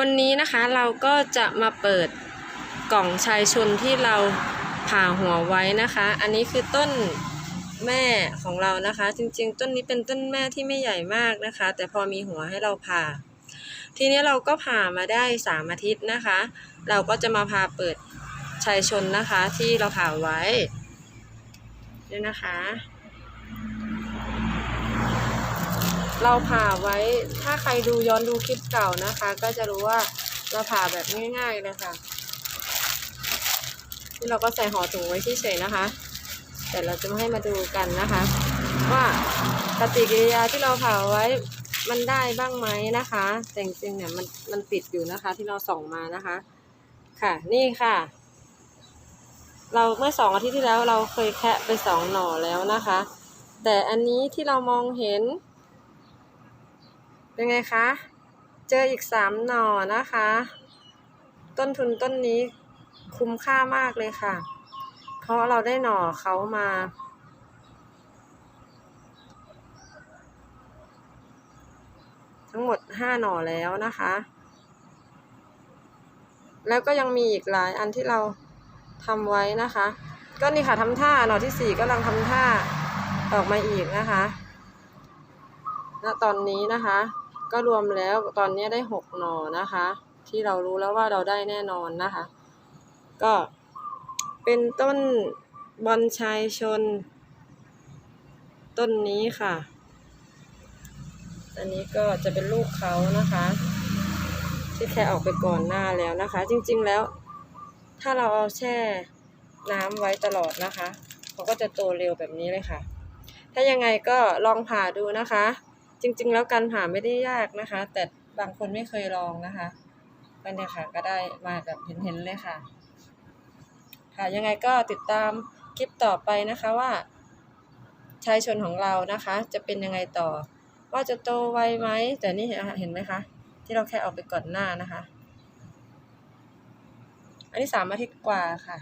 วันนี้นะคะเราก็จะมาเปิดกล่องชายชนที่เราผ่าหัวไว้นะคะ อันนี้คือต้นแม่ของเรานะคะ จริงๆ ต้นนี้เป็นต้นแม่ที่ไม่ใหญ่มากนะคะ แต่พอมีหัวให้เราผ่า ทีนี้เราก็ผ่ามาได้สามอาทิตย์นะคะ เราก็จะมาพาเปิดชายชนนะคะที่เราผ่าไว้นี่นะคะ เราผ่าไว้ถ้าใครดูย้อนดูคลิปเก่านะคะ ก็จะรู้ว่าเราผ่าแบบง่ายๆเลยค่ะนี่เราก็ใส่ห่อถุงไว้เฉยๆนะคะ แต่เราจะมาให้มาดูกันนะคะ ว่าปฏิกิริยาที่เราผ่าไว้มันได้บ้างไหมนะคะ แต่จริงๆเนี่ยมันมันติดอยู่นะคะ ที่เราส่องมานะคะ ค่ะ นี่ค่ะ เราเมื่อสองอาทิตย์ที่แล้วเราเคยแคะไปสองหน่อแล้วนะคะ แต่อันนี้ที่เรามองเห็น เป็นไงคะ เจออีกสามหน่อนะคะ ต้นทุนต้นนี้คุ้มค่ามากเลยค่ะ เพราะเราได้หน่อเขามา ทั้งหมดห้าหน่อแล้วนะคะ แล้วก็ยังมีอีกหลายอันที่เราทำไว้นะคะ ก็นี่ค่ะทำท่าหน่อที่สี่กำลังทำท่าออกมาอีกนะคะณตอนนี้นะคะ ก็รวมแล้วตอนนี้ได้หกหน่อนะคะ ที่เรารู้แล้วว่าเราได้แน่นอนนะคะ ก็เป็นต้นบอนชายชน ต้นนี้ค่ะ อันนี้ก็จะเป็นลูกเขานะคะ ที่แค่ออกไปก่อนหน้าแล้วนะคะ จริงๆแล้ว ถ้าเราเอาแช่น้ำไว้ตลอดนะคะเขาก็จะโตเร็วแบบนี้เลยค่ะ ถ้ายังไงก็ลองผ่าดูนะคะ จริง ๆ แล้วการผ่าไม่ได้ยากนะคะ แต่บางคนไม่เคยลองนะคะก็เนี่ยค่ะก็ได้มาแบบเห็นๆเลยค่ะ ค่ะยังไงก็ติดตามคลิปต่อไปนะคะว่า ชายชนของเรานะคะ จะเป็นยังไงต่อ ว่าจะโตไวไหมแต่นี่เห็นไหมคะ ที่เราแค่ออกไปก่อนหน้านะคะ อันนี้สามอาทิตย์กว่าค่ะ